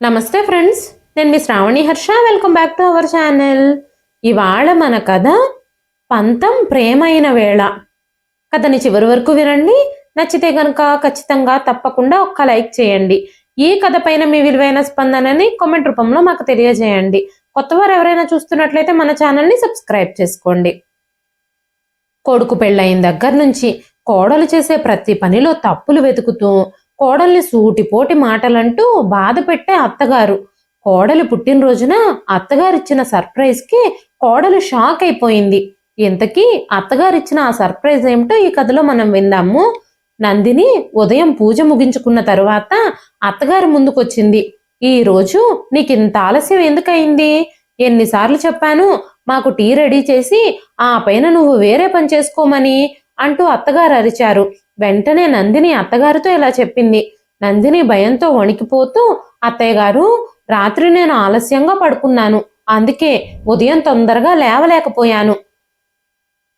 నమస్తే ఫ్రెండ్స్ నేను మీ Shravani Harsha. Welcome back to our channel ఇవాళ మన కథ పంతం ప్రేమైన వేళ. కథని చివరి వరకు వినండి. నచ్చితే కనుక ఖచ్చితంగా తప్పకుండా ఒక్క లైక్ చేయండి. ఈ కథ పైన మీ విలువైన స్పందనని కామెంట్ రూపంలో మాకు తెలియజేయండి. కొత్తవారు ఎవరైనా చూస్తున్నట్లయితే మన ఛానల్ని సబ్స్క్రైబ్ చేసుకోండి. కొడుకు పెళ్ళయిన దగ్గర నుంచి కోడలు చేసే ప్రతి పనిలో తప్పులు వెతుకుతూ కోడల్ని సూటిపోటి మాటలంటూ బాధ పెట్టే అత్తగారు. కోడలు పుట్టినరోజున అత్తగారిచ్చిన సర్ప్రైజ్కి కోడలు షాక్ అయిపోయింది ఇంతకీ అత్తగారిచ్చిన ఆ సర్ప్రైజ్ ఏమిటో ఈ కథలో మనం విందాము. నందిని ఉదయం పూజ ముగించుకున్న తరువాత అత్తగారి ముందుకొచ్చింది. ఈ రోజు నీకు ఇంత ఆలస్యం ఎందుకయింది? ఎన్నిసార్లు చెప్పాను మాకు టీ రెడీ చేసి ఆ పైన నువ్వు వేరే పని చేసుకోమని. అంటూ అత్తగారు అరిచారు. వెంటనే నందిని అత్తగారితో ఇలా చెప్పింది. నందిని భయంతో వణికిపోతూ అత్తయ్య గారు రాత్రి నేను ఆలస్యంగా పడుకున్నాను. అందుకే ఉదయం తొందరగా లేవలేకపోయాను.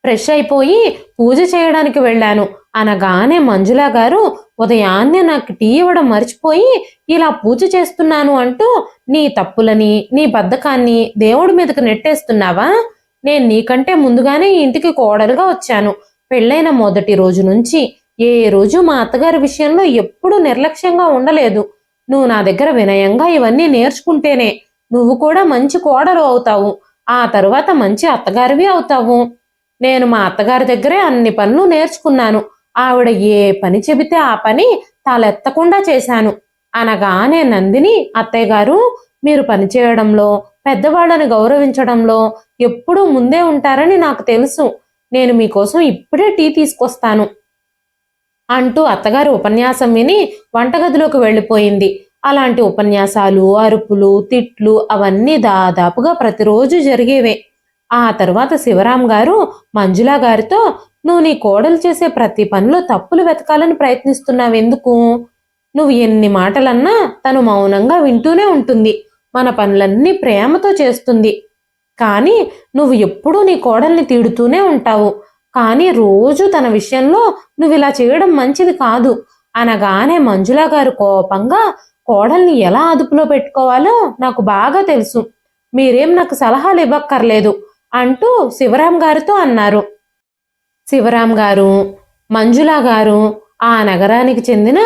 ఫ్రెష్ అయిపోయి పూజ చేయడానికి వెళ్ళాను. అనగానే మంజులా గారు ఉదయాన్నే నాకు టీ ఇవ్వడం మర్చిపోయి ఇలా పూజ చేస్తున్నాను అంటూ నీ తప్పులని నీ బద్ధకాన్ని దేవుడి మీదకి నెట్టేస్తున్నావా? నేను నీకంటే ముందుగానే ఇంటికి కోడలుగా వచ్చాను. పెళ్ళైన మొదటి రోజు నుంచి ఏ రోజు మా అత్తగారి విషయంలో ఎప్పుడూ నిర్లక్ష్యంగా ఉండలేదు. నువ్వు నా దగ్గర వినయంగా ఇవన్నీ నేర్చుకుంటేనే నువ్వు కూడా మంచి కోడలు అవుతావు. ఆ తరువాత మంచి అత్తగారివి అవుతావు. నేను మా అత్తగారి దగ్గరే అన్ని పనులు నేర్చుకున్నాను. ఆవిడ ఏ పని చెబితే ఆ పని తాలెత్తకుండా చేశాను. అనగానే నందిని అత్తయ్య గారు మీరు పని చేయడంలో పెద్దవాళ్ళని గౌరవించడంలో ఎప్పుడూ ముందే ఉంటారని నాకు తెలుసు. నేను మీకోసం ఇప్పుడే టీ తీసుకొస్తాను అంటూ అత్తగారి ఉపన్యాసం విని వంటగదిలోకి వెళ్ళిపోయింది. అలాంటి ఉపన్యాసాలు అరుపులు తిట్లు అవన్నీ దాదాపుగా ప్రతిరోజు జరిగేవే. ఆ తర్వాత శివరాం గారు మంజులా గారితో నువ్వు నీ కోడలు చేసే ప్రతి పనిలో తప్పులు వెతకాలని ప్రయత్నిస్తున్నావెందుకు? నువ్వు ఎన్ని మాటలన్నా తను మౌనంగా వింటూనే ఉంటుంది. మన పనులన్నీ ప్రేమతో చేస్తుంది. కానీ నువ్వు ఎప్పుడూ నీ కోడల్ని తిడుతూనే ఉంటావు. కానీ రోజు తన విషయంలో నువ్వు ఇలా చేయడం మంచిది కాదు. అనగానే మంజులా గారు కోపంగా కోడల్ని ఎలా అదుపులో పెట్టుకోవాలో నాకు బాగా తెలుసు. మీరేం నాకు సలహాలు ఇవ్వక్కర్లేదు అంటూ శివరాం గారితో అన్నారు. శివరాం గారు మంజులా గారు ఆ నగరానికి చెందిన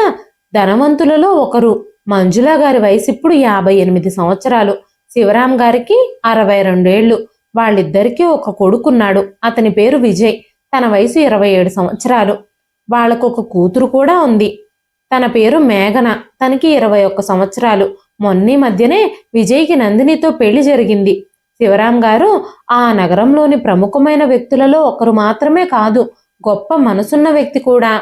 ధనవంతులలో ఒకరు. మంజులా గారి వయసు ఇప్పుడు యాభై ఎనిమిది సంవత్సరాలు. శివరాం గారికి అరవై రెండేళ్ళు వాళ్ళిద్దరికీ ఒక కొడుకున్నాడు. అతని పేరు విజయ్. తన వయసు ఇరవై ఏడు సంవత్సరాలు. వాళ్ళకు ఒక కూతురు కూడా ఉంది. తన పేరు మేఘన. తనకి ఇరవై ఒక్క సంవత్సరాలు. మొన్నీ మధ్యనే విజయ్కి నందినితో పెళ్ళి జరిగింది. శివరాం గారు ఆ నగరంలోని ప్రముఖమైన వ్యక్తులలో ఒకరు మాత్రమే కాదు గొప్ప మనసున్న వ్యక్తి కూడా.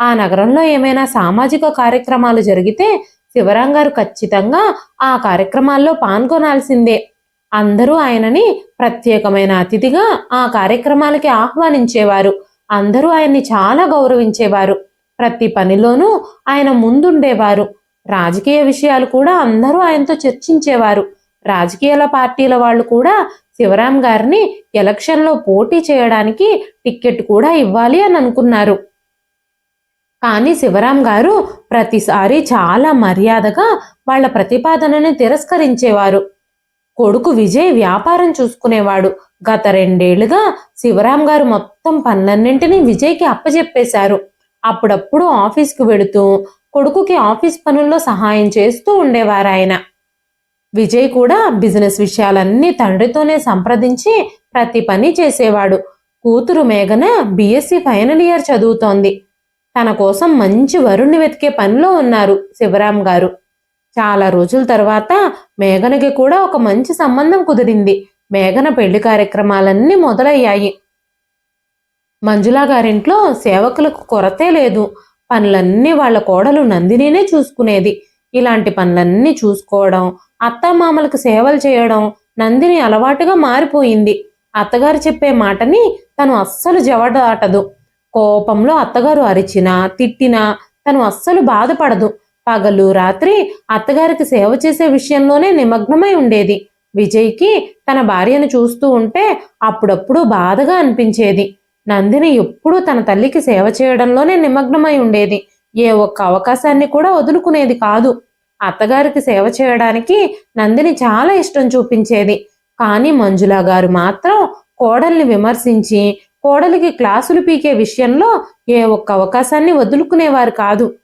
ఆ నగరంలో ఏమైనా సామాజిక కార్యక్రమాలు జరిగితే శివరాం గారు ఖచ్చితంగా ఆ కార్యక్రమాల్లో పాల్గొనాల్సిందే. అందరూ ఆయనని ప్రత్యేకమైన అతిథిగా ఆ కార్యక్రమాలకి ఆహ్వానించేవారు. అందరూ ఆయన్ని చాలా గౌరవించేవారు. ప్రతి పనిలోనూ ఆయన ముందుండేవారు. రాజకీయ విషయాలు కూడా అందరూ ఆయనతో చర్చించేవారు. రాజకీయాల పార్టీల వాళ్ళు కూడా శివరాం గారిని ఎలక్షన్లో పోటీ చేయడానికి టిక్కెట్ కూడా ఇవ్వాలి అని అనుకున్నారు. కానీ శివరాం గారు ప్రతిసారి చాలా మర్యాదగా వాళ్ళ ప్రతిపాదనని తిరస్కరించేవారు. కొడుకు విజయ్ వ్యాపారం చూసుకునేవాడు. గత రెండేళ్ళుగా శివరాం గారు మొత్తం పనులన్నింటినీ విజయ్కి అప్పజెప్పేశారు. అప్పుడప్పుడు ఆఫీస్కి వెళుతూ కొడుకుకి ఆఫీస్ పనుల్లో సహాయం చేస్తూ ఉండేవారు ఆయన విజయ్ కూడా బిజినెస్ విషయాలన్నీ తండ్రితోనే సంప్రదించి ప్రతి పని చేసేవాడు. కూతురు మేఘన బీఎస్సీ ఫైనల్ ఇయర్ చదువుతోంది. తన కోసం మంచి వరుణ్ణి వెతికే పనిలో ఉన్నారు శివరాం గారు. చాలా రోజుల తర్వాత మేఘనకి కూడా ఒక మంచి సంబంధం కుదిరింది. మేఘన పెళ్ళి కార్యక్రమాలన్నీ మొదలయ్యాయి. మంజులా గారింట్లో సేవకులకు కొరతే లేదు. పనులన్నీ వాళ్ళ కోడలు నందినినే చూసుకునేది. ఇలాంటి పనులన్నీ చూసుకోవడం అత్తమామలకు సేవలు చేయడం నందిని అలవాటుగా మారిపోయింది. అత్తగారు చెప్పే మాటని తను అస్సలు జవడాటదు. కోపంలో అత్తగారు అరిచినా తిట్టినా తను అస్సలు బాధపడదు. పగలు రాత్రి అత్తగారికి సేవ చేసే విషయంలోనే నిమగ్నమై ఉండేది. విజయ్కి తన భార్యను చూస్తూ ఉంటే అప్పుడప్పుడు బాధగా అనిపించేది. నందిని ఎప్పుడూ తన తల్లికి సేవ చేయడంలోనే నిమగ్నమై ఉండేది. ఏ ఒక్క అవకాశాన్ని కూడా వదులుకునేది కాదు. అత్తగారికి సేవ చేయడానికి నందిని చాలా ఇష్టం చూపించేది. కానీ మంజుల గారు మాత్రం కోడల్ని విమర్శించి కోడలికి క్లాసులు పీకే విషయంలో ఏ ఒక్క అవకాశాన్ని వదులుకునేవారు కాదు.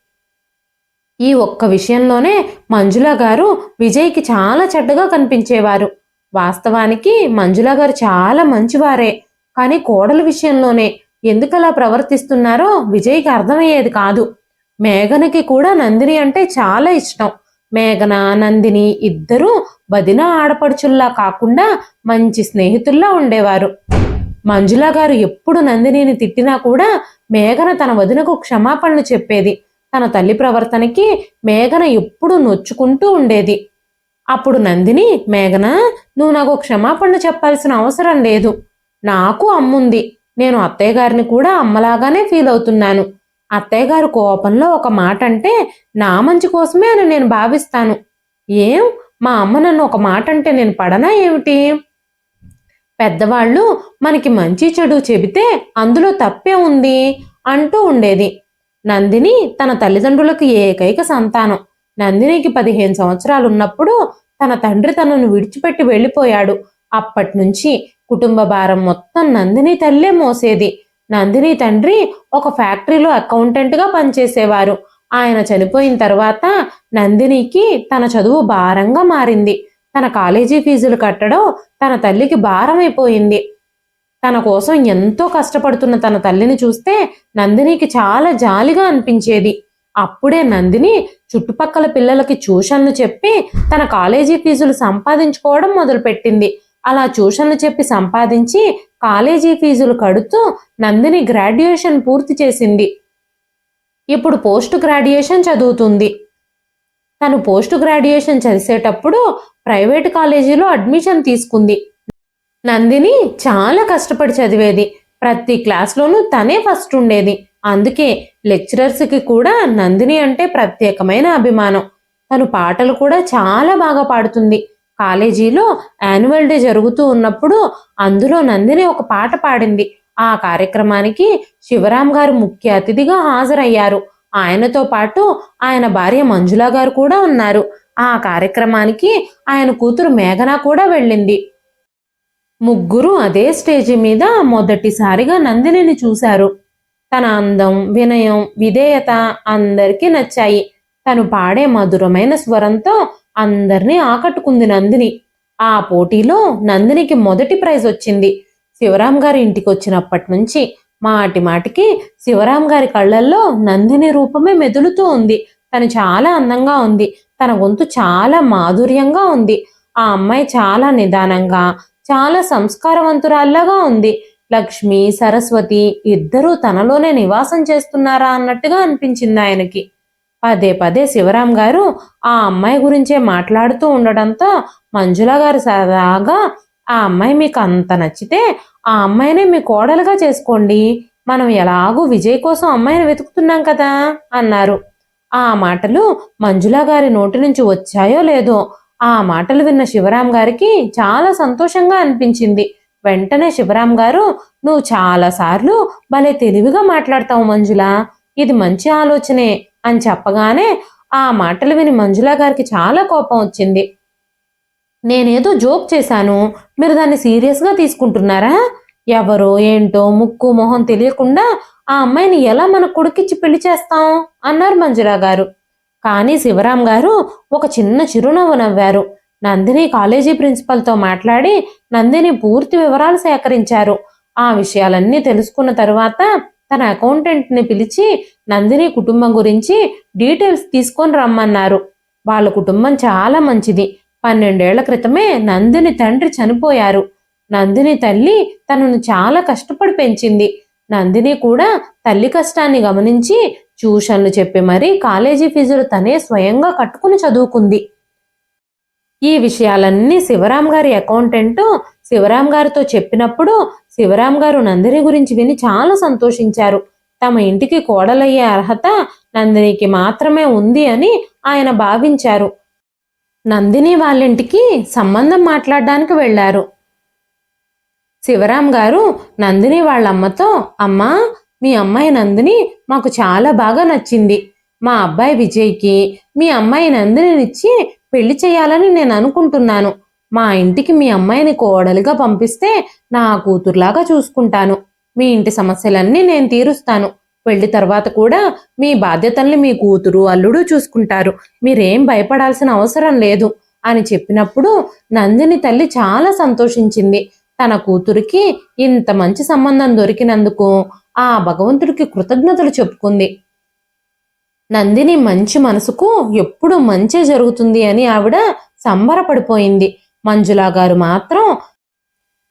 ఈ ఒక్క విషయంలోనే మంజుల గారు విజయ్కి చాలా చెడ్డగా కనిపించేవారు. వాస్తవానికి మంజుల గారు చాలా మంచివారే. కానీ కోడల విషయంలోనే ఎందుకలా ప్రవర్తిస్తున్నారో విజయ్కి అర్థమయ్యేది కాదు. మేఘనకి కూడా నందిని అంటే చాలా ఇష్టం. మేఘన నందిని ఇద్దరూ వదిన ఆడపడుచుల్లా కాకుండా మంచి స్నేహితుల్లా ఉండేవారు. మంజులా గారు ఎప్పుడు నందినిని తిట్టినా కూడా మేఘన తన వదినకు క్షమాపణలు చెప్పేది. తన తల్లి ప్రవర్తనకి మేఘన ఎప్పుడూ నొచ్చుకుంటూ ఉండేది. అప్పుడు నందిని మేఘన నువ్వు నాకు క్షమాపణ చెప్పాల్సిన అవసరం లేదు. నాకు అమ్ముంది. నేను అత్తయ్య గారిని కూడా అమ్మలాగానే ఫీల్ అవుతున్నాను. అత్తయ్య గారు కోపంలో ఒక మాట అంటే నా మంచి కోసమే అని నేను భావిస్తాను. ఏం? మా అమ్మ నన్ను ఒక మాట అంటే నేను పడనా ఏమిటి? పెద్దవాళ్ళు మనకి మంచి చెడు చెబితే అందులో తప్పే ఉంది అంటూ ఉండేది. నందిని తన తల్లిదండ్రులకు ఏకైక సంతానం. నందినికి పదిహేను సంవత్సరాలు ఉన్నప్పుడు తన తండ్రి తనను విడిచిపెట్టి వెళ్ళిపోయాడు. అప్పటి నుంచి కుటుంబ భారం మొత్తం నందిని తల్లే మోసేది. నందిని తండ్రి ఒక ఫ్యాక్టరీలో అకౌంటెంట్గా పనిచేసేవారు. ఆయన చనిపోయిన తర్వాత నందినికి తన చదువు భారంగా మారింది. తన కాలేజీ ఫీజులు కట్టడం తన తల్లికి భారమైపోయింది. తన కోసం ఎంతో కష్టపడుతున్న తన తల్లిని చూస్తే నందినికి చాలా జాలిగా అనిపించేది. అప్పుడే నందిని చుట్టుపక్కల పిల్లలకి ట్యూషన్లు చెప్పి తన కాలేజీ ఫీజులు సంపాదించుకోవడం మొదలుపెట్టింది. అలా ట్యూషన్లు చెప్పి సంపాదించి కాలేజీ ఫీజులు కడుతూ నందిని గ్రాడ్యుయేషన్ పూర్తి చేసింది. ఇప్పుడు పోస్ట్ గ్రాడ్యుయేషన్ చదువుతుంది. తను పోస్ట్ గ్రాడ్యుయేషన్ చేసేటప్పుడు ప్రైవేట్ కాలేజీలో అడ్మిషన్ తీసుకుంది. నందిని చాలా కష్టపడి చదివేది. ప్రతి క్లాస్లోనూ తనే ఫస్ట్ ఉండేది. అందుకే లెక్చరర్స్కి కూడా నందిని అంటే ప్రత్యేకమైన అభిమానం. తను పాటలు కూడా చాలా బాగా పాడుతుంది. కాలేజీలో యాన్యువల్ డే జరుగుతూ ఉన్నప్పుడు అందులో నందిని ఒక పాట పాడింది. ఆ కార్యక్రమానికి శివరాం గారు ముఖ్య అతిథిగా హాజరయ్యారు. ఆయనతో పాటు ఆయన భార్య మంజుల గారు కూడా ఉన్నారు. ఆ కార్యక్రమానికి ఆయన కూతురు మేఘన కూడా వెళ్ళింది. ముగ్గురు అదే స్టేజి మీద మొదటిసారిగా నందినిని చూశారు. తన అందం వినయం విధేయత అందరికీ నచ్చాయి. తను పాడే మధురమైన స్వరంతో అందరినీ ఆకట్టుకుంది నందిని. ఆ పోటీలో నందినికి మొదటి ప్రైజ్ వచ్చింది. శివరాం గారి ఇంటికి వచ్చినప్పటి నుంచి మాటి మాటికి శివరాం గారి కళ్ళల్లో నందిని రూపమే మెదులుతూ ఉంది. తను చాలా అందంగా ఉంది. తన గొంతు చాలా మాధుర్యంగా ఉంది. ఆ అమ్మాయి చాలా నిదానంగా చాలా సంస్కారవంతురాల్లాగా ఉంది. లక్ష్మి సరస్వతి ఇద్దరూ తనలోనే నివాసం చేస్తున్నారా అన్నట్టుగా అనిపించింది ఆయనకి. పదే పదే శివరాం గారు ఆ అమ్మాయి గురించే మాట్లాడుతూ ఉండడంతో మంజుల గారు సరదాగా ఆ అమ్మాయి మీకు అంత నచ్చితే ఆ అమ్మాయినే మీ కోడలుగా చేసుకోండి. మనం ఎలాగూ విజయ్ కోసం అమ్మాయిని వెతుకుతున్నాం కదా అన్నారు. ఆ మాటలు మంజుల గారి నోటి నుంచి వచ్చాయో లేదో ఆ మాటలు విన్న శివరాం గారికి చాలా సంతోషంగా అనిపించింది. వెంటనే శివరాం గారు నువ్వు చాలాసార్లు భలే తెలివిగా మాట్లాడతావు మంజుల. ఇది మంచి ఆలోచనే అని చెప్పగానే ఆ మాటలు విని మంజుల గారికి చాలా కోపం వచ్చింది. నేనేదో జోక్ చేశాను. మీరు దాన్ని సీరియస్గా తీసుకుంటున్నారా? ఎవరో ఏంటో ముక్కు మొహం తెలియకుండా ఆ అమ్మాయిని ఎలా మన కొడుకిచ్చి పెళ్ళి చేస్తాం? అన్నారు మంజుల గారు. కానీ శివరాం గారు ఒక చిన్న చిరునవ్వు నవ్వారు. నందిని కాలేజీ ప్రిన్సిపల్తో మాట్లాడి నందిని పూర్తి వివరాలు సేకరించారు. ఆ విషయాలన్నీ తెలుసుకున్న తరువాత తన అకౌంటెంట్ని పిలిచి నందిని కుటుంబం గురించి డీటెయిల్స్ తీసుకొని రమ్మన్నారు. వాళ్ళ కుటుంబం చాలా మంచిది. పన్నెండేళ్ళ క్రితమే నందిని తండ్రి చనిపోయారు. నందిని తల్లి తనను చాలా కష్టపడి పెంచింది. నందిని కూడా తల్లి కష్టాన్ని గమనించి ట్యూషన్లు చెప్పి మరీ కాలేజీ ఫీజులు తనే స్వయంగా కట్టుకుని చదువుకుంది. ఈ విషయాలన్నీ శివరాం గారి అకౌంటెంట్ శివరాం గారితో చెప్పినప్పుడు శివరాం గారు నందిని గురించి విని చాలా సంతోషించారు. తమ ఇంటికి కోడలయ్యే అర్హత నందినికి మాత్రమే ఉంది అని ఆయన భావించారు. నందిని వాళ్ళింటికి సంబంధం మాట్లాడడానికి వెళ్ళారు. శివరాం గారు నందిని వాళ్ళ అమ్మతో అమ్మా మీ అమ్మాయి నందిని మాకు చాలా బాగా నచ్చింది. మా అబ్బాయి విజయ్కి మీ అమ్మాయి నందినినిచ్చి పెళ్ళి చేయాలని నేను అనుకుంటున్నాను. మా ఇంటికి మీ అమ్మాయిని కోడలుగా పంపిస్తే నా కూతురులాగా చూసుకుంటాను. మీ ఇంటి సమస్యలన్నీ నేను తీరుస్తాను. పెళ్ళి తర్వాత కూడా మీ బాధ్యతల్ని మీ కూతురు అల్లుడు చూసుకుంటారు. మీరేం భయపడాల్సిన అవసరం లేదు అని చెప్పినప్పుడు నందిని తల్లి చాలా సంతోషించింది. తన కూతురికి ఇంత మంచి సంబంధం దొరికినందుకు ఆ భగవంతుడికి కృతజ్ఞతలు చెప్పుకుంది. నందిని మంచి మనసుకు ఎప్పుడు మంచే జరుగుతుంది అని ఆవిడ సంబరపడిపోయింది. మంజులా గారు మాత్రం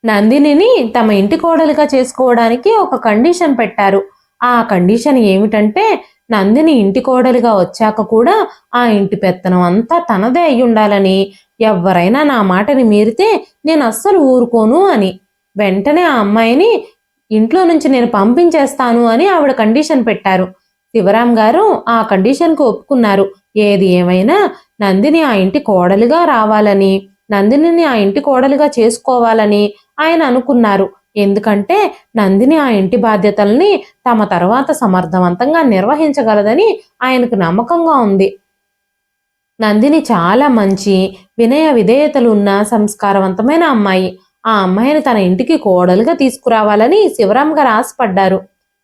నందినిని తమ ఇంటి కోడలుగా చేసుకోవడానికి ఒక కండిషన్ పెట్టారు. ఆ కండిషన్ ఏమిటంటే నందిని ఇంటి కోడలుగా వచ్చాక కూడా ఆ ఇంటి పెత్తనం అంతా తనదే అయి ఉండాలని ఎవరైనా నా మాటని మీరితే నేను అస్సలు ఊరుకోను అని. వెంటనే ఆ అమ్మాయిని ఇంట్లో నుంచి నేను పంపించేస్తాను అని ఆవిడ కండిషన్ పెట్టారు. శివరాం గారు ఆ కండిషన్కు ఒప్పుకున్నారు. ఏది ఏమైనా నందిని ఆ ఇంటి కోడలుగా రావాలని నందినిని ఆ ఇంటి కోడలుగా చేసుకోవాలని ఆయన అనుకున్నారు. ఎందుకంటే నందిని ఆ ఇంటి బాధ్యతల్ని తమ తర్వాత సమర్థవంతంగా నిర్వహించగలదని ఆయనకు నమ్మకంగా ఉంది. నందిని చాలా మంచి వినయ విధేయతలు ఉన్న సంస్కారవంతమైన అమ్మాయి. ఆ అమ్మాయిని తన ఇంటికి కోడలుగా తీసుకురావాలని శివరామ్ గారు ఆశపడ్డారు.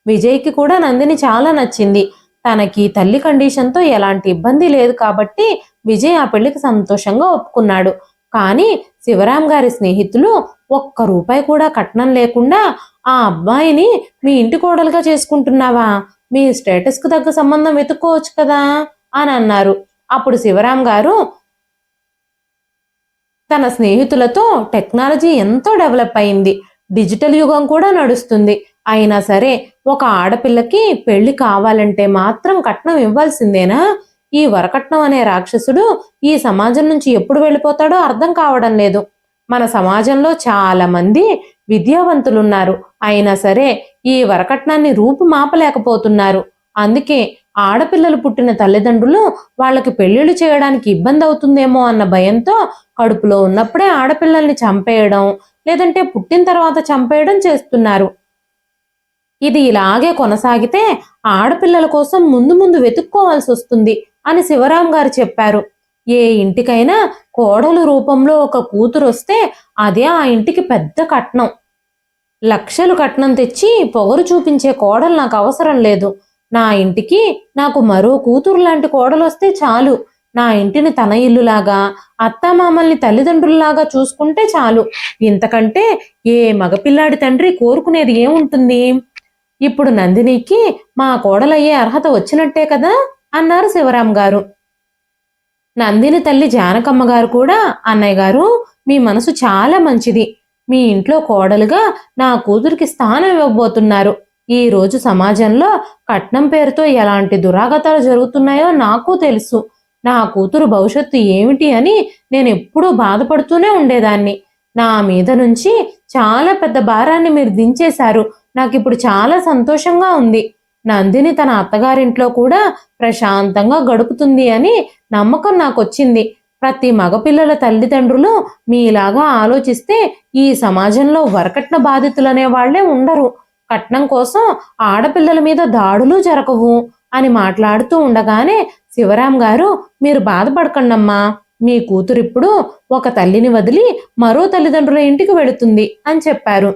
విజయ్కి కూడా నందిని చాలా నచ్చింది. తనకి తల్లి కండిషన్తో ఎలాంటి ఇబ్బంది లేదు కాబట్టి విజయ్ ఆ పెళ్ళికి సంతోషంగా ఒప్పుకున్నాడు. కానీ శివరాం గారి స్నేహితులు ఒక్క రూపాయి కూడా కట్నం లేకుండా ఆ అబ్బాయిని మీ ఇంటి కోడలుగా చేసుకుంటున్నావా? మీ స్టేటస్కు తగ్గ సంబంధం వెతుక్కోవచ్చు కదా? అని అన్నారు. అప్పుడు శివరాం గారు తన స్నేహితులతో టెక్నాలజీ ఎంతో డెవలప్ అయింది. డిజిటల్ యుగం కూడా నడుస్తుంది. అయినా సరే ఒక ఆడపిల్లకి పెళ్ళి కావాలంటే మాత్రం కట్నం ఇవ్వాల్సిందేనా? ఈ వరకట్నం అనే రాక్షసుడు ఈ సమాజం నుంచి ఎప్పుడు వెళ్ళిపోతాడో అర్థం కావడం లేదు. మన సమాజంలో చాలామంది విద్యావంతులున్నారు. అయినా సరే ఈ వరకట్నాన్ని రూపుమాపలేకపోతున్నారు అందుకే ఆడపిల్లలు పుట్టిన తల్లిదండ్రులు వాళ్ళకి పెళ్ళిళ్ళు చేయడానికి ఇబ్బంది అవుతుందేమో అన్న భయంతో కడుపులో ఉన్నప్పుడే ఆడపిల్లల్ని చంపేయడం లేదంటే పుట్టిన తర్వాత చంపేయడం చేస్తున్నారు. ఇది ఇలాగే కొనసాగితే ఆడపిల్లల కోసం ముందు ముందు వెతుక్కోవాల్సి వస్తుంది అని శివరాం గారు చెప్పారు. ఏ ఇంటికైనా కోడలు రూపంలో ఒక కూతురు వస్తే అదే ఆ ఇంటికి పెద్ద కట్నం. లక్షలు కట్నం తెచ్చి పొగరు చూపించే కోడలు నాకు అవసరం లేదు. నా ఇంటికి నాకు మరో కూతురు లాంటి కోడలు వస్తే చాలు. నా ఇంటిని తన ఇల్లులాగా అత్తామామల్ని తల్లిదండ్రుల్లాగా చూసుకుంటే చాలు. ఇంతకంటే ఏ మగపిల్లాడి తండ్రి కోరుకునేది ఏముంటుంది? ఇప్పుడు నందినికి మా కోడలయ్యే అర్హత వచ్చినట్టే కదా? అన్నారు శివరాం గారు నందిని తల్లి జానకమ్మ గారు కూడా అన్నయ్య గారు మీ మనసు చాలా మంచిది. మీ ఇంట్లో కోడలుగా నా కూతురికి స్థానం ఇవ్వబోతున్నారు. ఈ రోజు సమాజంలో కట్నం పేరుతో ఎలాంటి దురాగతాలు జరుగుతున్నాయో నాకు తెలుసు. నా కూతురు భవిష్యత్తు ఏమిటి అని నేను ఎప్పుడూ బాధపడుతూనే ఉండేదాన్ని. నా మీద నుంచి చాలా పెద్ద భారాన్ని మీరు దించేశారు. నాకు ఇప్పుడు చాలా సంతోషంగా ఉంది. నందిని తన అత్తగారింట్లో కూడా ప్రశాంతంగా గడుపుతుంది అని నమ్మకం నాకు వచ్చింది ప్రతి మగపిల్లల తల్లిదండ్రులు మీలాగా ఆలోచిస్తే ఈ సమాజంలో వరకట్న బాధితులనే వాళ్ళే ఉండరు. కట్నం కోసం ఆడపిల్లల మీద దాడులు జరగవు అని మాట్లాడుతూ ఉండగానే శివరాం గారు మీరు బాధపడకండమ్మా మీ కూతురిప్పుడు ఒక తల్లిని వదిలి మరో తల్లిదండ్రుల ఇంటికి వెళుతుంది అని చెప్పారు.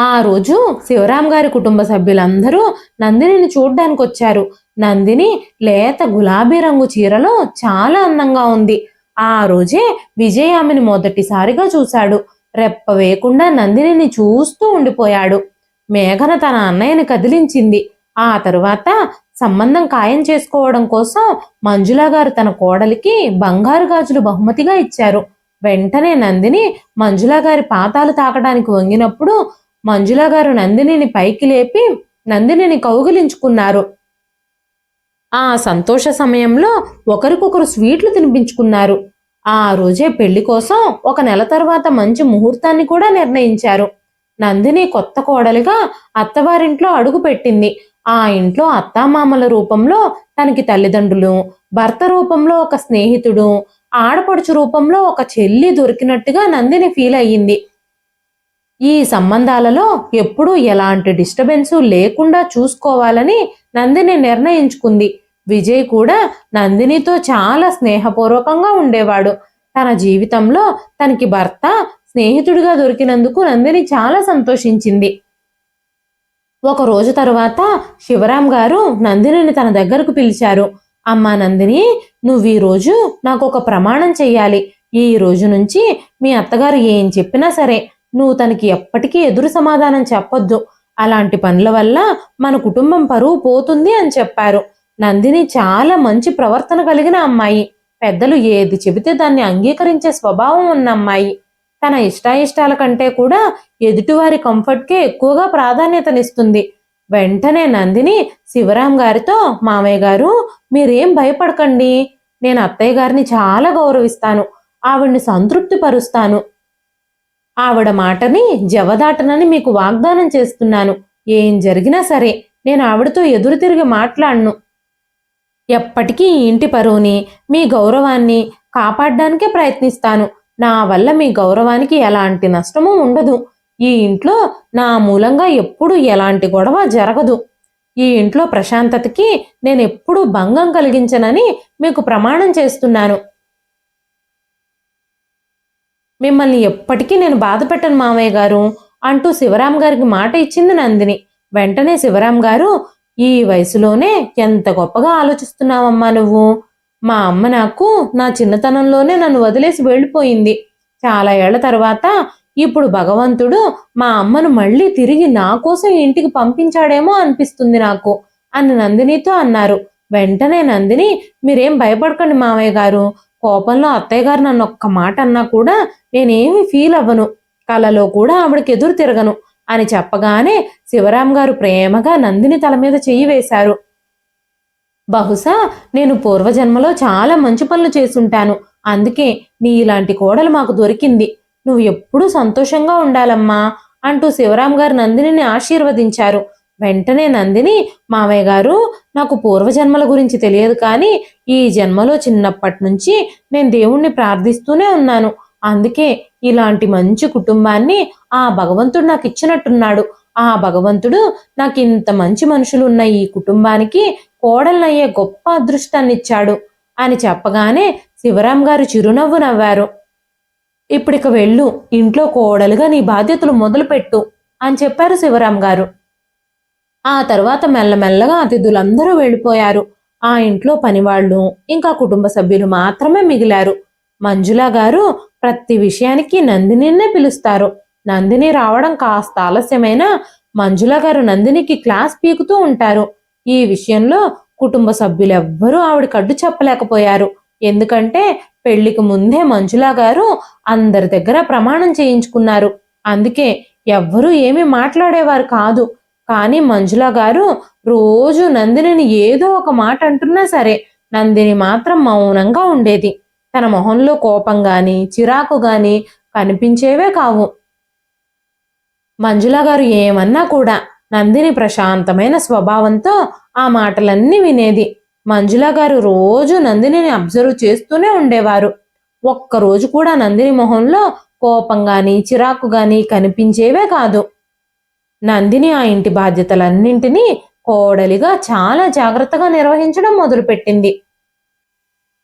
ఆ రోజు శివరాం గారి కుటుంబ సభ్యులందరూ నందినిని చూడ్డానికి వచ్చారు నందిని లేత గులాబీ రంగు చీరలో చాలా అందంగా ఉంది. ఆ రోజే విజయ్ ఆమెను మొదటిసారిగా చూశాడు. రెప్ప వేయకుండా నందినిని చూస్తూ ఉండిపోయాడు. మేఘన తన అన్నయ్యని కదిలించింది. ఆ తరువాత సంబంధం ఖాయం చేసుకోవడం కోసం మంజులా గారు తన కోడలికి బంగారు గాజులు బహుమతిగా ఇచ్చారు. వెంటనే నందిని మంజులా గారి పాతాలు తాకడానికి వంగినప్పుడు మంజుల గారు నందినిని పైకి లేపి నందినిని కౌగిలించుకున్నారు. ఆ సంతోష సమయంలో ఒకరికొకరు స్వీట్లు తినిపించుకున్నారు. ఆ రోజే పెళ్ళి కోసం ఒక నెల తర్వాత మంచి ముహూర్తాన్ని కూడా నిర్ణయించారు. నందిని కొత్త కోడలిగా అత్తవారింట్లో అడుగు పెట్టింది ఆ ఇంట్లో అత్తామామల రూపంలో తనకి తల్లిదండ్రులు భర్త రూపంలో ఒక స్నేహితుడు ఆడపడుచు రూపంలో ఒక చెల్లి దొరికినట్టుగా నందిని ఫీల్ అయ్యింది. ఈ సంబంధాలలో ఎప్పుడూ ఎలాంటి డిస్టర్బెన్సు లేకుండా చూసుకోవాలని నందిని నిర్ణయించుకుంది. విజయ్ కూడా నందినితో చాలా స్నేహపూర్వకంగా ఉండేవాడు. తన జీవితంలో తనకి భర్త స్నేహితుడిగా దొరికినందుకు నందిని చాలా సంతోషించింది. ఒక రోజు తరువాత శివరాం గారు నందినిని తన దగ్గరకు పిలిచారు. అమ్మా నందిని నువ్వు ఈ రోజు నాకు ఒక ప్రమాణం చెయ్యాలి. ఈ రోజు నుంచి మీ అత్తగారు ఏం చెప్పినా సరే నువ్వు తనకి ఎప్పటికీ ఎదురు సమాధానం చెప్పొద్దు. అలాంటి పనుల వల్ల మన కుటుంబం పరువు పోతుంది అని చెప్పారు. నందిని చాలా మంచి ప్రవర్తన కలిగిన అమ్మాయి. పెద్దలు ఏది చెబితే దాన్ని అంగీకరించే స్వభావం ఉన్న అమ్మాయి. తన ఇష్టాయిష్టాల కంటే కూడా ఎదుటివారి కంఫర్ట్కే ఎక్కువగా ప్రాధాన్యతనిస్తుంది. వెంటనే నందిని శివరాం గారితో మామయ్య గారు మీరేం భయపడకండి. నేను అత్తయ్య గారిని చాలా గౌరవిస్తాను. ఆవిడ్ని సంతృప్తి పరుస్తాను ఆవిడ మాటని జవదాటనని మీకు వాగ్దానం చేస్తున్నాను. ఏం జరిగినా సరే నేను ఆవిడతో ఎదురు తిరిగి మాట్లాడను. ఎప్పటికీ ఈ ఇంటి పరువుని మీ గౌరవాన్ని కాపాడడానికే ప్రయత్నిస్తాను. నా వల్ల మీ గౌరవానికి ఎలాంటి నష్టమూ ఉండదు. ఈ ఇంట్లో నా మూలంగా ఎప్పుడు ఎలాంటి గొడవ జరగదు. ఈ ఇంట్లో ప్రశాంతతకి నేను ఎప్పుడూ భంగం కలిగించనని మీకు ప్రమాణం చేస్తున్నాను. మిమ్మల్ని ఎప్పటికీ నేను బాధ పెట్టను మామయ్య గారు అంటూ శివరాం గారికి మాట ఇచ్చింది నందిని. వెంటనే శివరాం గారు ఈ వయసులోనే ఎంత గొప్పగా ఆలోచిస్తున్నావమ్మా నువ్వు? మా అమ్మ నాకు నా చిన్నతనంలోనే నన్ను వదిలేసి వెళ్ళిపోయింది. చాలా ఏళ్ళ తర్వాత ఇప్పుడు భగవంతుడు మా అమ్మను మళ్ళీ తిరిగి నా కోసం ఇంటికి పంపించాడేమో అనిపిస్తుంది నాకు అని నందినితో అన్నారు. వెంటనే నందిని మీరేం భయపడకండి మామయ్య గారు. కోపంలో అత్తయ్య గారు నన్ను ఒక్క మాట అన్నా కూడా నేనేమి ఫీల్ అవ్వను. కలలో కూడా ఆవిడకి ఎదురు తిరగను అని చెప్పగానే శివరాం గారు ప్రేమగా నందిని తల మీద చెయ్యి వేశారు. బహుశా నేను పూర్వజన్మలో చాలా మంచి పనులు చేసుంటాను. అందుకే నీ ఇలాంటి కోడలు మాకు దొరికింది. నువ్వు ఎప్పుడూ సంతోషంగా ఉండాలమ్మా అంటూ శివరాం గారు నందినిని ఆశీర్వదించారు. వెంటనే నందిని మామయ్య గారు నాకు పూర్వజన్మల గురించి తెలియదు కానీ ఈ జన్మలో చిన్నప్పటి నుంచి నేను దేవుణ్ణి ప్రార్థిస్తూనే ఉన్నాను. అందుకే ఇలాంటి మంచి కుటుంబాన్ని ఆ భగవంతుడు నాకు ఇచ్చినట్టున్నాడు. ఆ భగవంతుడు నాకు ఇంత మంచి మనుషులు ఉన్న ఈ కుటుంబానికి కోడలనయ్యే గొప్ప అదృష్టాన్ని ఇచ్చాడు అని చెప్పగానే శివరాం గారు చిరునవ్వు నవ్వారు. ఇప్పుడిక వెళ్ళు ఇంట్లో కోడలుగా నీ బాధ్యతలు మొదలుపెట్టు అని చెప్పారు శివరాం గారు. ఆ తర్వాత మెల్లమెల్లగా అతిథులందరూ వెళ్ళిపోయారు. ఆ ఇంట్లో పనివాళ్ళు ఇంకా కుటుంబ సభ్యులు మాత్రమే మిగిలారు. మంజుల గారు ప్రతి విషయానికి నందినినే పిలుస్తారు. నందిని రావడం కాస్త ఆలస్యమైనా మంజుల గారు నందినికి క్లాస్ పీకుతూ ఉంటారు. ఈ విషయంలో కుటుంబ సభ్యులెవ్వరూ ఆవిడ కడ్డు చెప్పలేకపోయారు. ఎందుకంటే పెళ్ళికి ముందే మంజుల గారు అందరి దగ్గర ప్రమాణం చేయించుకున్నారు. అందుకే ఎవ్వరూ ఏమీ మాట్లాడేవారు కాదు. కానీ మంజుల గారు రోజు నందినిని ఏదో ఒక మాట అంటున్నా సరే నందిని మాత్రం మౌనంగా ఉండేది. తన మొహంలో కోపం గాని చిరాకు గాని కనిపించేవే కావు. మంజుల గారు ఏమన్నా కూడా నందిని ప్రశాంతమైన స్వభావంతో ఆ మాటలన్నీ వినేది. మంజుల గారు రోజు నందినిని అబ్జర్వ్ చేస్తూనే ఉండేవారు. ఒక్కరోజు కూడా నందిని మొహంలో కోపం గాని చిరాకు గాని కనిపించేవే కాదు. నందిని ఆ ఇంటి బాధ్యతలన్నింటినీ కోడలిగా చాలా జాగ్రత్తగా నిర్వహించడం మొదలుపెట్టింది.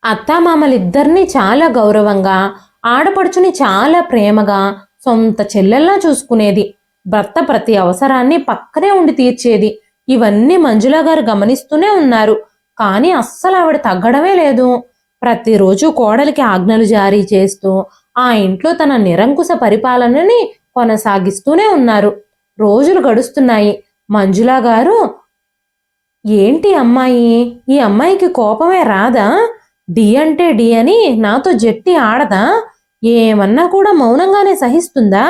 అత్తామామలిద్దరినీ చాలా గౌరవంగా ఆడపడుచుని చాలా ప్రేమగా సొంత చెల్లెల్లా చూసుకునేది. భర్త ప్రతి అవసరాన్ని పక్కనే ఉండి తీర్చేది. ఇవన్నీ మంజుల గారు గమనిస్తూనే ఉన్నారు. కానీ అస్సలు ఆవిడ తగ్గడమే లేదు. ప్రతిరోజు కోడలికి ఆజ్ఞలు జారీ చేస్తూ ఆ ఇంట్లో తన నిరంకుశ పరిపాలనని కొనసాగిస్తూనే ఉన్నారు. రోజులు గడుస్తున్నాయి. మంజులా గారు ఏంటి అమ్మాయి? ఈ అమ్మాయికి కోపమే రాదా? డి అంటే డి అని నాతో జట్టి ఆడదా? ఏమన్నా కూడా మౌనంగానే సహిస్తుందా?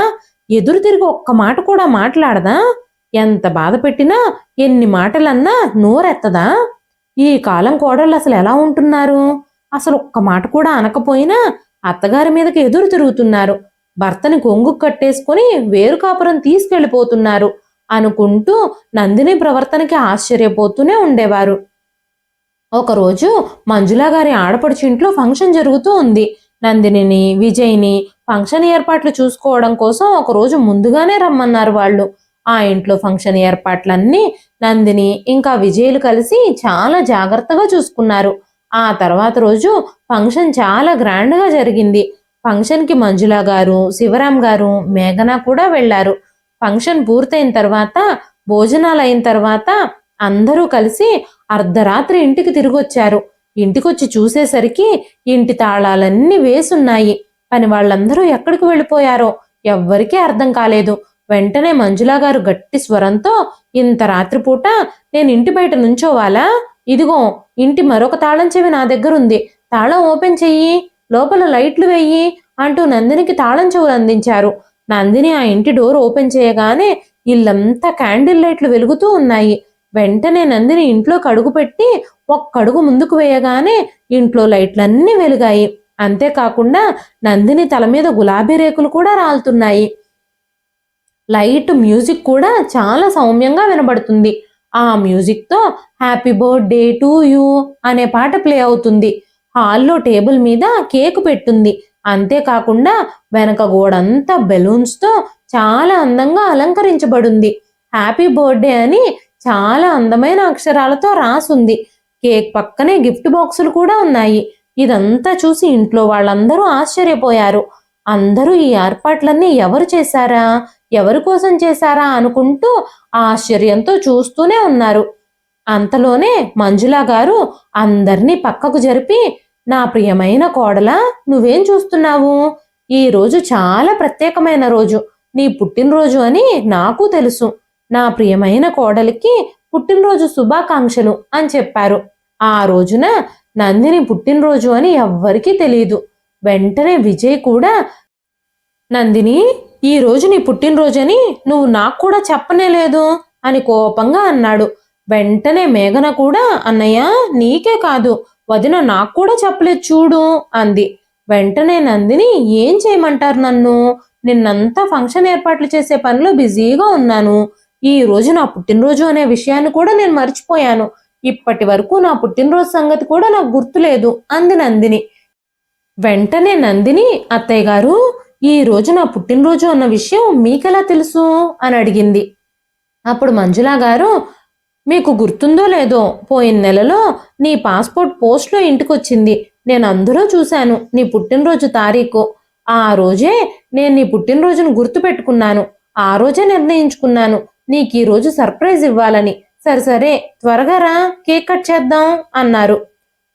ఎదురు తిరిగి ఒక్క మాట కూడా మాట్లాడదా? ఎంత బాధ పెట్టినా ఎన్ని మాటలన్నా నోరెత్తదా? ఈ కాలం కోడళ్ళు అసలు ఎలా ఉంటున్నారు? అసలు ఒక్క మాట కూడా అనకపోయినా అత్తగారి మీదకి ఎదురు తిరుగుతున్నారు. భర్తని కొంగు కట్టేసుకొని వేరు కాపురం తీసుకెళ్ళిపోతున్నారు అనుకుంటూ నందిని ప్రవర్తనకి ఆశ్చర్యపోతూనే ఉండేవారు. ఒకరోజు మంజులా గారి ఆడపడుచు ఇంట్లో ఫంక్షన్ జరుగుతూ ఉంది. నందినిని విజయ్ని ఫంక్షన్ ఏర్పాట్లు చూసుకోవడం కోసం ఒకరోజు ముందుగానే రమ్మన్నారు వాళ్ళు. ఆ ఇంట్లో ఫంక్షన్ ఏర్పాట్లన్నీ నందిని ఇంకా విజయ్లు కలిసి చాలా జాగ్రత్తగా చూసుకున్నారు. ఆ తర్వాత రోజు ఫంక్షన్ చాలా గ్రాండ్గా జరిగింది. ఫంక్షన్కి మంజుల గారు శివరాం గారు మేఘన కూడా వెళ్ళారు. ఫంక్షన్ పూర్తయిన తర్వాత భోజనాలు అయిన తర్వాత అందరూ కలిసి అర్ధరాత్రి ఇంటికి తిరిగొచ్చారు. ఇంటికొచ్చి చూసేసరికి ఇంటి తాళాలన్నీ వేసున్నాయి. పని వాళ్ళందరూ ఎక్కడికి వెళ్ళిపోయారో ఎవ్వరికీ అర్థం కాలేదు. వెంటనే మంజులా గారు గట్టి స్వరంతో ఇంత రాత్రిపూట నేను ఇంటి బయట నుంచోవాలా? ఇదిగో ఇంటి మరొక తాళం చెవి నా దగ్గర ఉంది తాళం ఓపెన్ చెయ్యి. లోపల లైట్లు వెయ్యి అంటూ నందినికి తాళం చెవులు అందించారు. నందిని ఆ ఇంటి డోర్ ఓపెన్ చేయగానే ఇల్లంతా క్యాండిల్ లైట్లు వెలుగుతూ ఉన్నాయి. వెంటనే నందిని ఇంట్లో కడుగు పెట్టి ఒక్కడుగు ముందుకు వేయగానే ఇంట్లో లైట్లన్నీ వెలిగాయి. అంతేకాకుండా నందిని తల మీద గులాబీ రేకులు కూడా రాలుతున్నాయి. లైట్ మ్యూజిక్ కూడా చాలా సౌమ్యంగా వినబడుతుంది. ఆ మ్యూజిక్తో హ్యాపీ బర్త్డే టు యూ అనే పాట ప్లే అవుతుంది. హాల్లో టేబుల్ మీద కేక్ పెట్టుంది. అంతేకాకుండా వెనక గోడంతా బెలూన్స్తో చాలా అందంగా అలంకరించబడింది. హ్యాపీ బర్త్డే అని చాలా అందమైన అక్షరాలతో రాసుంది. కేక్ పక్కనే గిఫ్ట్ బాక్సులు కూడా ఉన్నాయి. ఇదంతా చూసి ఇంట్లో వాళ్ళందరూ ఆశ్చర్యపోయారు. అందరూ ఈ ఏర్పాట్లన్నీ ఎవరు చేశారా? ఎవరి కోసం చేశారా అనుకుంటూ ఆశ్చర్యంతో చూస్తూనే ఉన్నారు. అంతలోనే మంజులా గారు అందరినీ పక్కకు జరిపి నా ప్రియమైన కోడల నువ్వేం చూస్తున్నావు? ఈ రోజు చాలా ప్రత్యేకమైన రోజు. నీ పుట్టినరోజు అని నాకు తెలుసు. నా ప్రియమైన కోడలికి పుట్టినరోజు శుభాకాంక్షలు అని చెప్పారు. ఆ రోజున నందిని పుట్టినరోజు అని ఎవ్వరికీ తెలియదు వెంటనే విజయ్ కూడా నందిని ఈ రోజు నీ పుట్టినరోజని నువ్వు నాకు కూడా చెప్పనే లేదు అని కోపంగా అన్నాడు. వెంటనే మేఘన కూడా అన్నయ్య నీకే కాదు. వదిన నాకు కూడా చెప్పలేదు చూడు అంది. వెంటనే నందిని ఏం చేయమంటారు నన్ను? నిన్నంతా ఫంక్షన్ ఏర్పాట్లు చేసే పనిలో బిజీగా ఉన్నాను. ఈ రోజు నా పుట్టినరోజు అనే విషయాన్ని కూడా నేను మర్చిపోయాను. ఇప్పటి వరకు నా పుట్టినరోజు సంగతి కూడా నాకు గుర్తులేదు అంది నందిని. వెంటనే నందిని అత్తయ్య గారు ఈ రోజు నా పుట్టినరోజు అన్న విషయం మీకెలా తెలుసు? అని అడిగింది. అప్పుడు మంజులా గారు మీకు గుర్తుందో లేదో పోయిన నెలలో నీ పాస్పోర్ట్ పోస్ట్లో ఇంటికొచ్చింది. నేను అందులో చూశాను నీ పుట్టినరోజు తారీఖు. ఆ రోజే నేను నీ పుట్టినరోజును గుర్తు పెట్టుకున్నాను. ఆ రోజే నిర్ణయించుకున్నాను. నీకు ఈ రోజు సర్ప్రైజ్ ఇవ్వాలని. సరే సరే త్వరగా రా కేక్ కట్ చేద్దాం అన్నారు.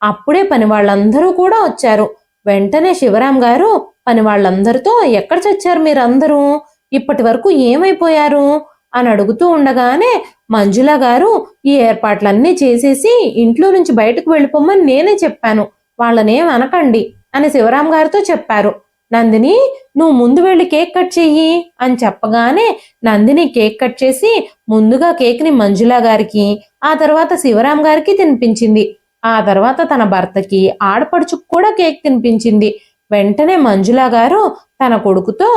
అప్పుడే పని వాళ్ళందరూ కూడా వచ్చారు. వెంటనే శివరాం గారు పని వాళ్ళందరితో ఎక్కడ చచ్చారు మీరందరూ? ఇప్పటి వరకు ఏమైపోయారు? అని అడుగుతూ ఉండగానే మంజుల గారు ఈ ఏర్పాట్లన్నీ చేసేసి ఇంట్లో నుంచి బయటకు వెళ్ళిపోమని నేనే చెప్పాను. వాళ్ళనేం అనకండి అని శివరాం గారితో చెప్పారు. నందిని నువ్వు ముందు వెళ్ళి కేక్ కట్ చెయ్యి అని చెప్పగానే నందిని కేక్ కట్ చేసి ముందుగా కేక్ని మంజుల గారికి ఆ తర్వాత శివరాం గారికి తినిపించింది. ఆ తర్వాత తన భర్తకి ఆడపడుచుకు కూడా కేక్ తినిపించింది. వెంటనే మంజుల గారు తన కొడుకుతో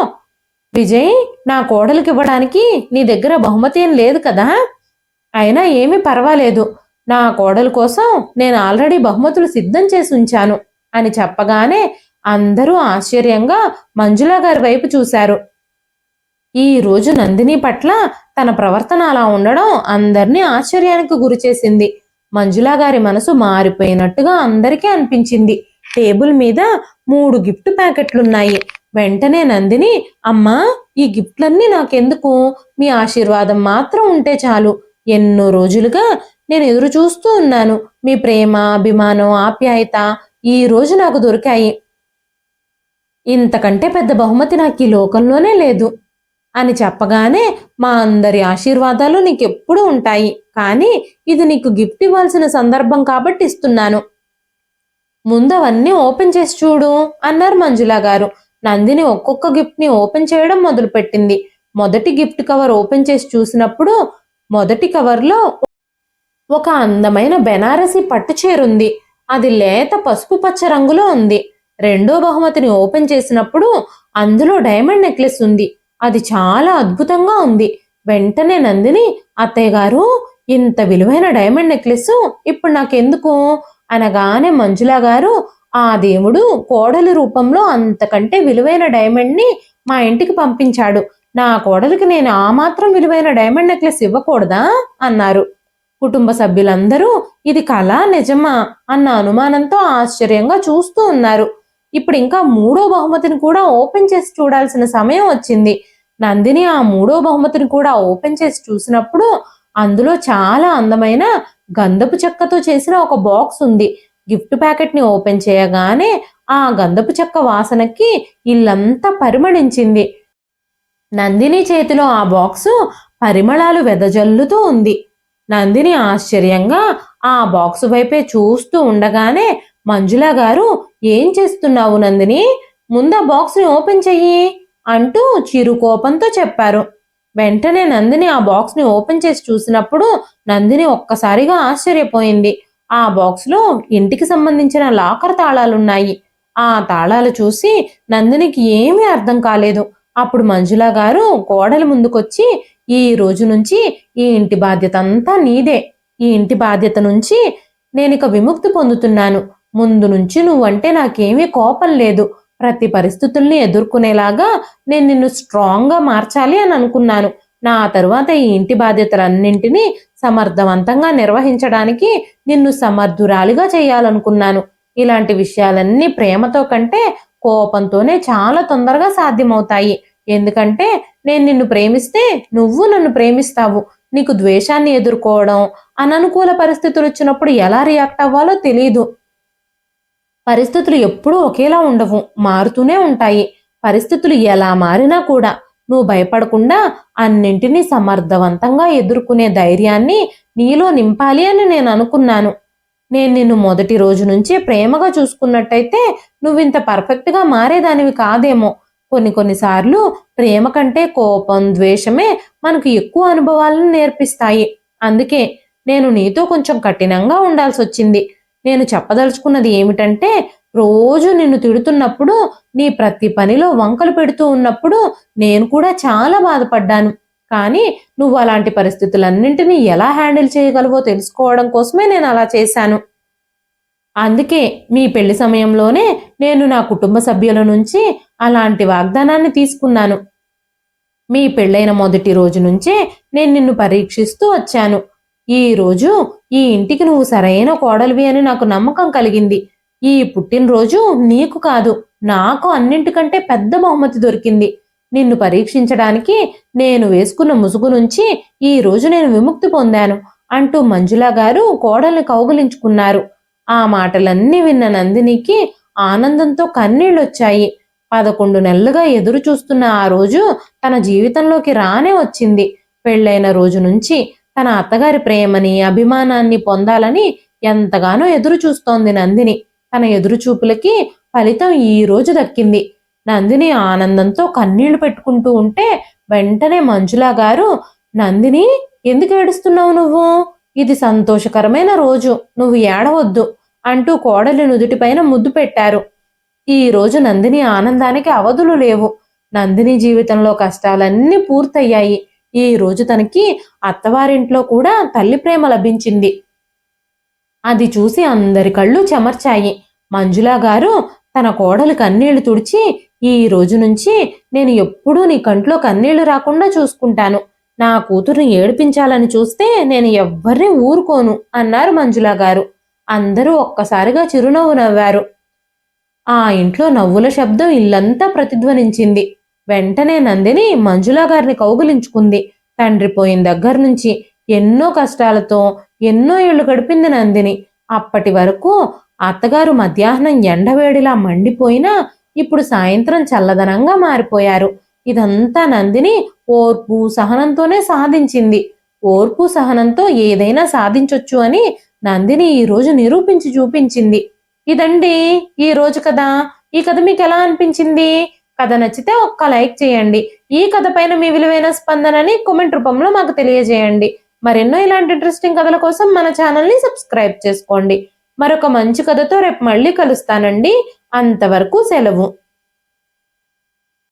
విజయ్ నా కోడలికి ఇవ్వడానికి నీ దగ్గర బహుమతి ఏం లేదు కదా? అయినా ఏమీ పర్వాలేదు. నా కోడలు కోసం నేను ఆల్రెడీ బహుమతులు సిద్ధం చేసి ఉంచాను అని చెప్పగానే అందరూ ఆశ్చర్యంగా మంజులా గారి వైపు చూశారు. ఈ రోజు నందిని పట్ల తన ప్రవర్తన అలా ఉండడం అందరినీ ఆశ్చర్యానికి గురిచేసింది మంజులా గారి మనసు మారిపోయినట్టుగా అందరికీ అనిపించింది. టేబుల్ మీద మూడు గిఫ్ట్ ప్యాకెట్లున్నాయి. వెంటనే నందిని అమ్మా ఈ గిఫ్ట్లన్నీ నాకెందుకు? మీ ఆశీర్వాదం మాత్రం ఉంటే చాలు. ఎన్నో రోజులుగా నేను ఎదురు చూస్తూ ఉన్నాను. మీ ప్రేమ అభిమానం ఆప్యాయత ఈ రోజు నాకు దొరికాయి. ఇంతకంటే పెద్ద బహుమతి నాకు ఈ లోకంలోనే లేదు అని చెప్పగానే మా అందరి ఆశీర్వాదాలు నీకెప్పుడూ ఉంటాయి. కానీ ఇది నీకు గిఫ్ట్ ఇవ్వాల్సిన సందర్భం కాబట్టి ఇస్తున్నాను. ముందు అవన్నీ ఓపెన్ చేసి చూడు అన్నారు మంజులా గారు. నందిని ఒక్కొక్క గిఫ్ట్ని ఓపెన్ చేయడం మొదలుపెట్టింది. మొదటి గిఫ్ట్ కవర్ ఓపెన్ చేసి చూసినప్పుడు మొదటి కవర్లో ఒక అందమైన బెనారసి పట్టు చేరుంది అది లేత పసుపు పచ్చ రంగులో ఉంది. రెండో బహుమతిని ఓపెన్ చేసినప్పుడు అందులో డైమండ్ నెక్లెస్ ఉంది. అది చాలా అద్భుతంగా ఉంది. వెంటనే నందిని అత్తయ్య గారు ఇంత విలువైన డైమండ్ నెక్లెస్ ఇప్పుడు నాకెందుకు? అనగానే మంజులా గారు ఆ దేవుడు కోడలి రూపంలో అంతకంటే విలువైన డైమండ్ని మా ఇంటికి పంపించాడు. నా కోడలికి నేను ఆ మాత్రం విలువైన డైమండ్ నెక్లెస్ ఇవ్వకూడదా? అన్నారు. కుటుంబ సభ్యులందరూ ఇది కళ నిజమా? అన్న అనుమానంతో ఆశ్చర్యంగా చూస్తూ ఉన్నారు. ఇప్పుడు ఇంకా మూడో బహుమతిని కూడా ఓపెన్ చేసి చూడాల్సిన సమయం వచ్చింది. నందిని ఆ మూడో బహుమతిని కూడా ఓపెన్ చేసి చూసినప్పుడు అందులో చాలా అందమైన గంధపు చెక్కతో చేసిన ఒక బాక్స్ ఉంది. గిఫ్ట్ ప్యాకెట్ని ఓపెన్ చేయగానే ఆ గంధపు చెక్క వాసనకి ఇల్లంతా పరిమళించింది. నందిని చేతిలో ఆ బాక్సు పరిమళాలు వెదజల్లుతూ ఉంది. నందిని ఆశ్చర్యంగా ఆ బాక్సు వైపే చూస్తూ ఉండగానే మంజుల గారు ఏం చేస్తున్నావు నందిని? ముందు ఆ బాక్స్ని ఓపెన్ చెయ్యి అంటూ చిరు కోపంతో చెప్పారు. వెంటనే నందిని ఆ బాక్స్ని ఓపెన్ చేసి చూసినప్పుడు నందిని ఒక్కసారిగా ఆశ్చర్యపోయింది. ఆ బాక్స్లో ఇంటికి సంబంధించిన లాకర్ తాళాలున్నాయి. ఆ తాళాలు చూసి నందినికి ఏమీ అర్థం కాలేదు. అప్పుడు మంజుల గారు కోడలు ముందుకొచ్చి ఈ రోజు నుంచి ఈ ఇంటి బాధ్యత అంతా నీదే. ఈ ఇంటి బాధ్యత నుంచి నేనిక విముక్తి పొందుతున్నాను. ముందు నుంచి నువ్వంటే నాకేమీ కోపం లేదు. ప్రతి పరిస్థితుల్ని ఎదుర్కొనేలాగా నేను నిన్ను స్ట్రాంగ్గా మార్చాలి అని అనుకున్నాను. నా తరువాత ఈ ఇంటి బాధ్యతలన్నింటినీ సమర్థవంతంగా నిర్వహించడానికి నిన్ను సమర్థురాలిగా చేయాలనుకున్నాను. ఇలాంటి విషయాలన్నీ ప్రేమతో కంటే కోపంతోనే చాలా తొందరగా సాధ్యమవుతాయి. ఎందుకంటే నేను నిన్ను ప్రేమిస్తే నువ్వు నన్ను ప్రేమిస్తావు. నీకు ద్వేషాన్ని ఎదుర్కోవడం అననుకూల పరిస్థితులు వచ్చినప్పుడు ఎలా రియాక్ట్ అవ్వాలో తెలియదు పరిస్థితులు ఎప్పుడూ ఒకేలా ఉండవు మారుతూనే ఉంటాయి. పరిస్థితులు ఎలా మారినా కూడా నువ్వు భయపడకుండా అన్నింటినీ సమర్థవంతంగా ఎదుర్కొనే ధైర్యాన్ని నీలో నింపాలి అని నేను అనుకున్నాను. నేను నిన్ను మొదటి రోజు నుంచే ప్రేమగా చూసుకున్నట్టయితే నువ్వు ఇంత పర్ఫెక్ట్గా మారేదానివి కాదేమో. కొన్ని కొన్నిసార్లు ప్రేమ కంటే కోపం ద్వేషమే మనకు ఎక్కువ అనుభవాలను నేర్పిస్తాయి. అందుకే నేను నీతో కొంచెం కఠినంగా ఉండాల్సి వచ్చింది నేను చెప్పదలుచుకున్నది ఏమిటంటే రోజు నిన్ను తిడుతున్నప్పుడు నీ ప్రతి పనిలో వంకలు పెడుతూ ఉన్నప్పుడు నేను కూడా చాలా బాధపడ్డాను. కానీ నువ్వు అలాంటి పరిస్థితులన్నింటినీ ఎలా హ్యాండిల్ చేయగలవో తెలుసుకోవడం కోసమే నేను అలా చేశాను. అందుకే మీ పెళ్ళి సమయంలోనే నేను నా కుటుంబ సభ్యుల నుంచి అలాంటి వాగ్దానాన్ని తీసుకున్నాను. మీ పెళ్ళైన మొదటి రోజు నుంచే నేను నిన్ను పరీక్షిస్తూ వచ్చాను. ఈ రోజు ఈ ఇంటికి నువ్వు సరైన కోడలివి అని నాకు నమ్మకం కలిగింది. ఈ పుట్టినరోజు నీకు కాదు నాకు అన్నింటికంటే పెద్ద బహుమతి దొరికింది. నిన్ను పరీక్షించడానికి నేను వేసుకున్న ముసుగు నుంచి ఈ రోజు నేను విముక్తి పొందాను అంటూ మంజులా గారు కోడల్ని కౌగిలించుకున్నారు. ఆ మాటలన్నీ విన్న నందినికి ఆనందంతో కన్నీళ్ళొచ్చాయి. పదకొండు నెలలుగా ఎదురు చూస్తున్న ఆ రోజు తన జీవితంలోకి రానే వచ్చింది. పెళ్ళైన రోజు నుంచి తన అత్తగారి ప్రేమని అభిమానాన్ని పొందాలని ఎంతగానో ఎదురు చూస్తోంది నందిని. తన ఎదురు చూపులకి ఫలితం ఈ రోజు దక్కింది. నందిని ఆనందంతో కన్నీళ్ళు పెట్టుకుంటూ ఉంటే వెంటనే మంజులా గారు నందిని ఎందుకు ఏడుస్తున్నావు నువ్వు? ఇది సంతోషకరమైన రోజు నువ్వు ఏడవద్దు అంటూ కోడలి నుదుటిపైన ముద్దు పెట్టారు. ఈ రోజు నందిని ఆనందానికి అవధులు లేవు. నందిని జీవితంలో కష్టాలన్నీ పూర్తయ్యాయి. ఈ రోజు తనకి అత్తవారింట్లో కూడా తల్లి ప్రేమ లభించింది. అది చూసి అందరి కళ్ళు చెమర్చాయి. మంజులా గారు తన కోడలు కన్నీళ్ళు తుడిచి ఈ రోజు నుంచి నేను ఎప్పుడూ నీ కంట్లో కన్నీళ్ళు రాకుండా చూసుకుంటాను. నా కూతుర్ని ఏడిపించాలని చూస్తే నేను ఎవ్వరిని ఊరుకోను అన్నారు మంజులా గారు. అందరూ ఒక్కసారిగా చిరునవ్వు నవ్వారు. ఆ ఇంట్లో నవ్వుల శబ్దం ఇల్లంతా ప్రతిధ్వనించింది. వెంటనే నందిని మంజులా గారిని కౌగిలించుకుంది. తండ్రి పోయిన దగ్గర నుంచి ఎన్నో కష్టాలతో ఎన్నో ఇళ్ళు గడిపింది నందిని. అప్పటి వరకు అత్తగారు మధ్యాహ్నం ఎండవేడిలా మండిపోయినా ఇప్పుడు సాయంత్రం చల్లదనంగా మారిపోయారు. ఇదంతా నందిని ఓర్పు సహనంతోనే సాధించింది. ఓర్పు సహనంతో ఏదైనా సాధించొచ్చు అని నందిని ఈ రోజు నిరూపించి చూపించింది. ఇదండి ఈ రోజు కథ. ఈ కథ మీకు ఎలా అనిపించింది? కథ నచ్చితే ఒక్క లైక్ చేయండి. ఈ కథ పైన మీ విలువైన స్పందనని కామెంట్ రూపంలో మాకు తెలియజేయండి. మరెన్నో ఇలాంటి ఇంట్రెస్టింగ్ కథల కోసం మన ఛానల్ని సబ్స్క్రైబ్ చేసుకోండి. మరొక మంచి కథతో రేపు మళ్ళీ కలుస్తానండి. అంతవరకు సెలవు.